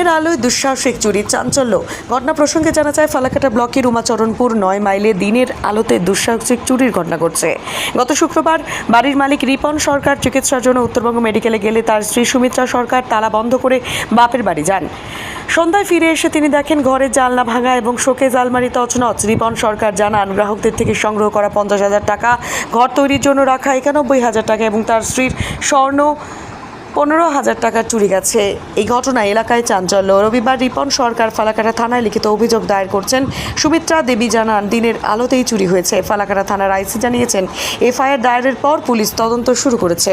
দিনের আলোয় দুঃসাহসিক চুরির চাঞ্চল্য। ঘটনা প্রসঙ্গে জানা যায়, ফালাকাটা ব্লকের উমাচরণপুর নয় মাইলে দিনের আলোতে দুঃসাহসিক চুরির ঘটনা ঘটছে। গত শুক্রবার বাড়ির মালিক রিপন সরকার চিকিৎসার জন্য উত্তরবঙ্গ মেডিকেলে গেলে তার স্ত্রী সুমিত্রা সরকার তালা বন্ধ করে বাপের বাড়ি যান। সন্ধ্যায় ফিরে এসে তিনি দেখেন ঘরের জানলা ভাঙা এবং শোকেজ আলমারি তছনছ। রিপন সরকার জানান, গ্রাহকদের থেকে সংগ্রহ করা পঞ্চাশ হাজার টাকা, ঘর তৈরির জন্য রাখা একানব্বই হাজার টাকা এবং তার স্ত্রীর স্বর্ণ পনেরো হাজার টাকা চুরি গেছে। এই ঘটনায় এলাকায় চাঞ্চল্য। রবিবার রিপন সরকার ফালাকাটা থানায় লিখিত অভিযোগ দায়ের করছেন। সুমিত্রা দেবী জানান, দিনের আলোতেই চুরি হয়েছে। ফালাকাটা থানার আইসি জানিয়েছেন, এফআইআর দায়েরের পর পুলিশ তদন্ত শুরু করেছে।